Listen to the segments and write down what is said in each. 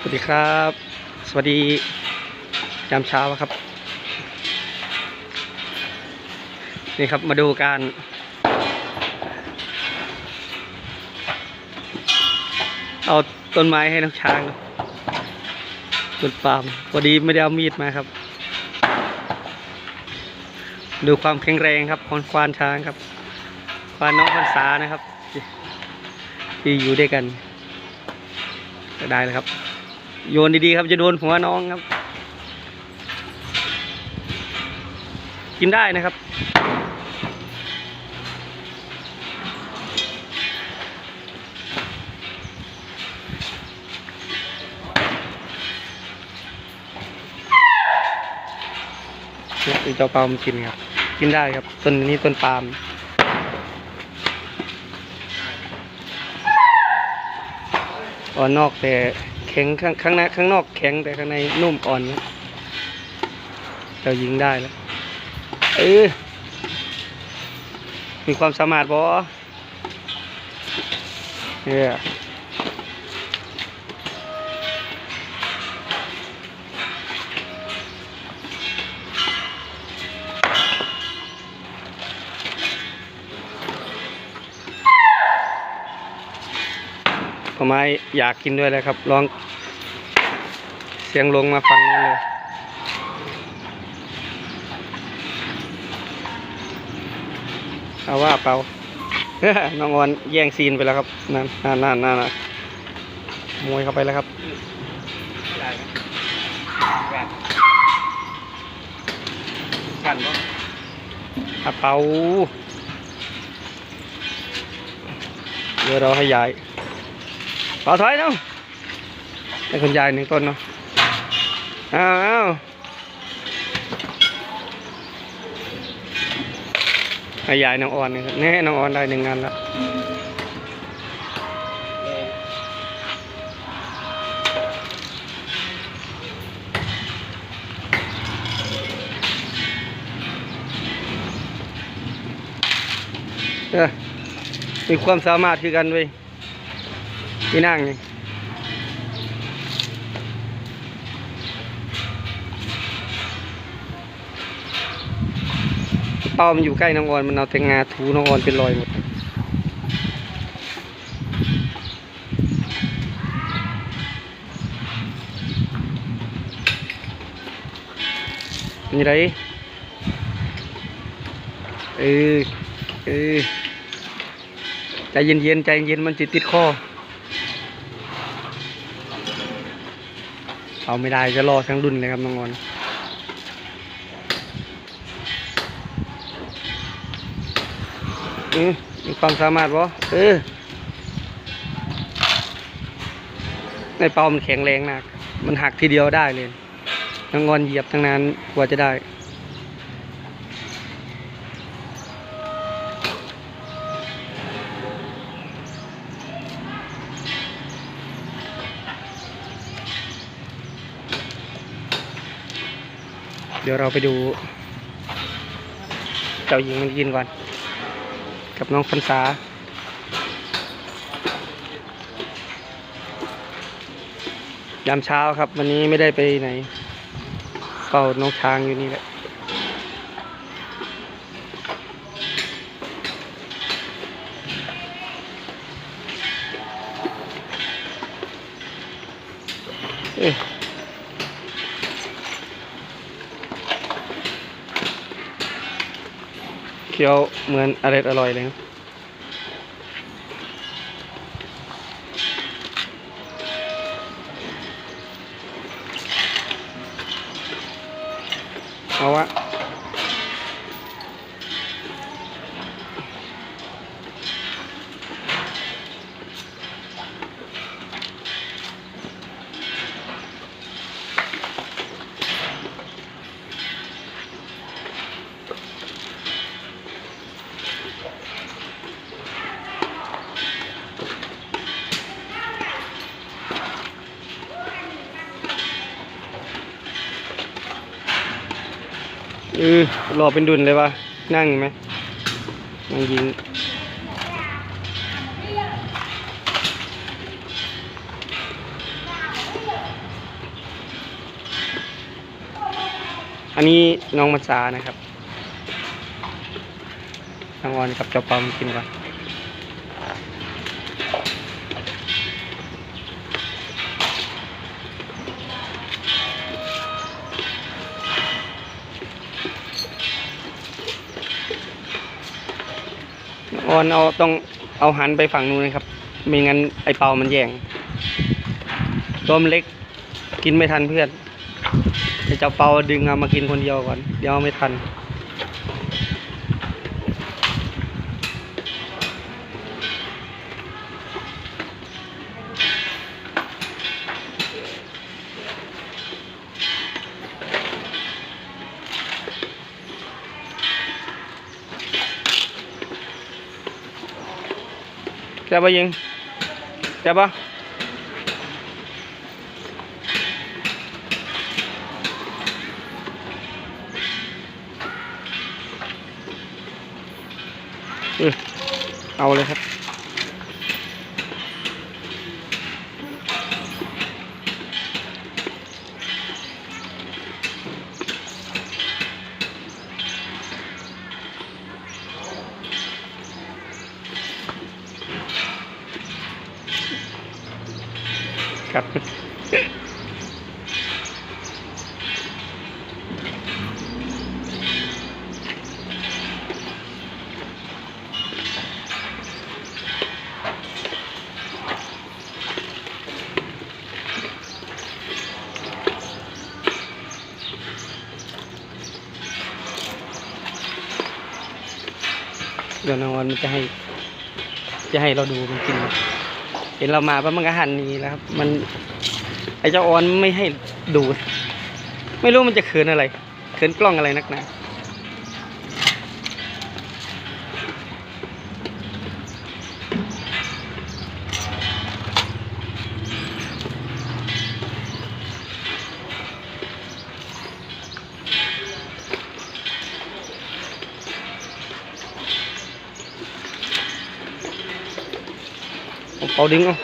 สวัสดีครับ สวัสดียามเช้าครับ นี่ครับมาดูการเอาต้นไม้ให้น้องช้างนะต้นปาล์มพอดีไม่ได้เอามีดมาครับ ดูความแข็งแรงครับของควานช้างครับ ควานน้องพรรษานะครับ ที่อยู่ด้วยกัน ได้แล้วครับ โยนดีๆครับจะโดนหัวน้องครับ กินได้นะครับเนี่จ้าเปามันกินครับ กินได้ครับต้นนี้ต้นปาล์มอ่อนนอกแต่ ข็งข้างข้างในข้างนอกแข็งแต่ข้างในนุ่มอ่อนเนี่ยเจ้ายิงได้แล้วเออมีความสามารถบ่เนี่ยผไม้อยากกินด้วยเลยครับลอง เสียงลงมาฟังนั่นเลยเอาว่าเปล่าน้องออนแย่งซีนไปแล้วครับนั่นนั่นนั่นนั่นมวยเข้าไปแล้วครับกันปะอาเปาเดี๋ยวเราให้ยายเปาถอยเนาะให้คุณยายหนึ่งต้นเนาะ อ้าวอายายน้องออนนี่ครับแน่น้องออนได้หนึ่งงานละเออมีความสามารถคือกันเว้ยพี่นั่งนี่ เปามันอยู่ใกล้น้องออนมันเอาแต่งาถูน้องออนเป็นรอยหมดนี่ไรเออเออใจเย็นๆใจเย็นมันจิตติดคอเอาไม่ได้จะรอทั้งรุ่นเลยครับน้องงอน ออมีความสามารถบ่เออ ในเปามันแข็งแรงนักมันหักทีเดียวได้เลย ทั้งงอนเหยียบทั้งนั้นกว่าจะได้ เดี๋ยวเราไปดู เจ้าหญิงมันกินก่อน กับน้องฟันษายามเช้าครับ วันนี้ไม่ได้ไปไหนเฝ้าน้องช้างอยู่นี่แหละเอ๊ะ คี้ยวเหมือนอร่อยอร่อยเลยนะเอาวะ เอออเป็นดุนเลยวะนั่งไหมนั่งยิงอันนี้น้องมัจานะครับน้งวอนกับเจ้าปอมกินก่อน อนเอาต้องเอาหันไปฝั่งนู้นนะครับ ไม่งั้นไอเปามันแย่งตัวมันเล็กกินไม่ทันเพื่อนไอเจ้าเปาดึงเอามากินคนเดียวก่อน เดี๋ยวไม่ทัน แกปะยิงจะปะเออเอาเลยครับ ครับเดี๋ยวน้องวันมันจะให้ จะให้เราดูมันกิน เห็นเรามาปั๊บมันก็หันนี้แล้วครับ มันไอเจ้าออนไม่ให้ดู ไม่รู้มันจะเขินอะไร เขินกล้องอะไรนักหนา เอาดิ้งเอา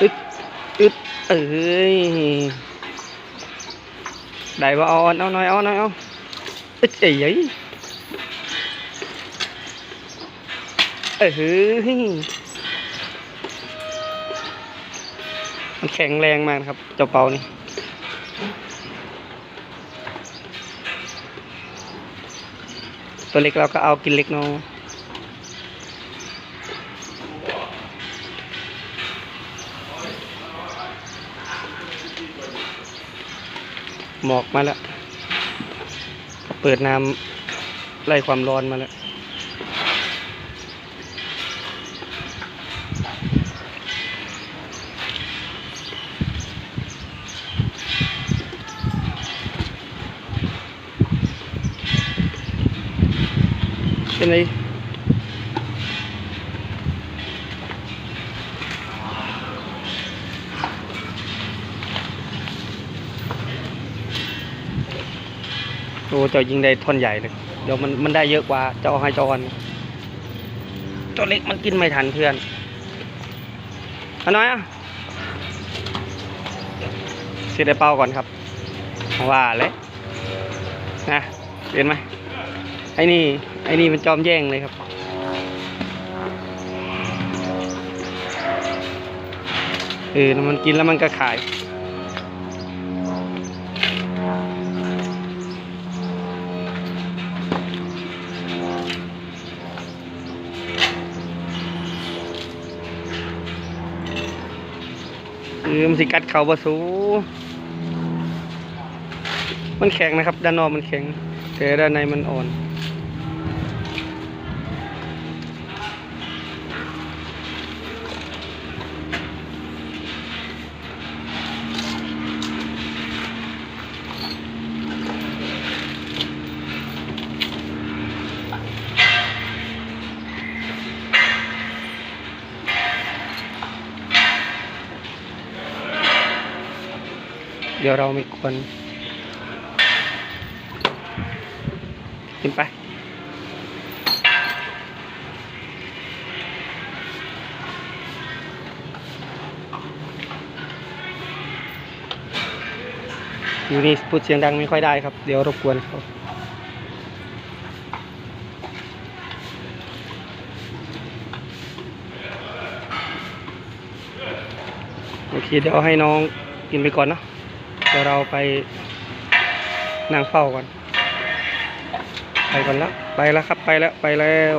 อึดอึดเอ้ยได้บ่เอาเอาหน่อยเอาหน่อยเอาอึดเอ้ยเอ้ยมันแข็งแรงมากครับเจ้าเปานี่ ตัวเล็กเราก็เอากินเล็กน้องหมอกมาแล้ว เปิดน้ำไล่ความร้อนมาแล้ว เป็นไรโอ้เจ้ายิงได้ท่อนใหญ่เลย เดี๋ยวมันมันได้เยอะกว่า เจ้าเอาให้จอนเจ้าเล็กมันกินไม่ทันเพื่อนเอาน้อยอะเสียได้เป้าก่อนครับ ว่าเลยนะเห็นไหมไอ้นี่ ไอ้นี่มันจอมแย่งเลยครับ เออมันกินแล้วมันก็ขาย เออมันสิกัดเขาบะสูมันแข็งนะครับ ด้านนอกมันแข็งแต่ด้านในมันอ่อน เดี๋ยวเราไม่ควรกินไป อยู่นี่พูดเสียงดังไม่ค่อยได้ครับ เดี๋ยวรบกวนเขาโอเคเดี๋ยวให้น้องกินไปก่อนนะ ดี๋ยวเราไปนั่งเฝ้าก่อนไปก่อนแล้วไปแล้วครับไปแล้วไปแล้ว